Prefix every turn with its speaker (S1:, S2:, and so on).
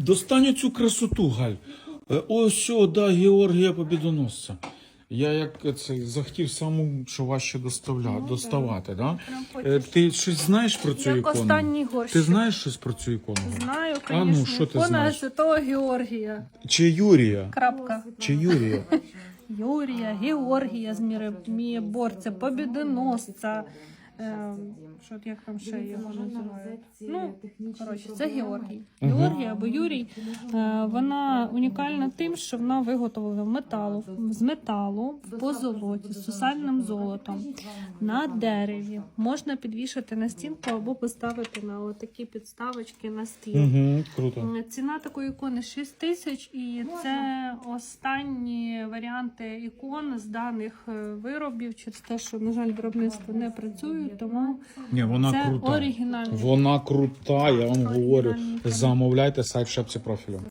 S1: Достань цю красоту, Галь. Е, Ось да, Георгія Побідоносця. Я як це захотів саму, що важче доставля, доставати, да? Е, Ти щось знаєш про цю
S2: Як
S1: ікону?
S2: останній горщик.
S1: Ти знаєш щось про цю ікону?
S2: Знаю,
S1: А ну,
S2: звісно.
S1: що ти
S2: Ікона
S1: знаєш?
S2: Святого Георгія.
S1: Чи Юрія?
S2: Крапка.
S1: Чи Юрія?
S2: Юрія, Георгія Змієборця, Побідоносця. Е, що як там ще його називають? Ну, коротше, це Георгій. Георгій або Юрій. Е, вона унікальна тим, що вона виготовлена в металу, з металу, в позолоті, з сусальним золотом, на дереві. Можна підвішати на стінку або поставити на отакі підставочки на стіл.
S1: Угу, круто.
S2: Е, Ціна такої ікони 6 тисяч, і це останні варіанти ікон з даних е, виробів, через те, що, на жаль, виробництво не працює, тому
S1: Ні, вона
S2: це
S1: крута.
S2: оригінальний.
S1: Вона крута, я вам говорю. Замовляйте сайт в шапці профілю.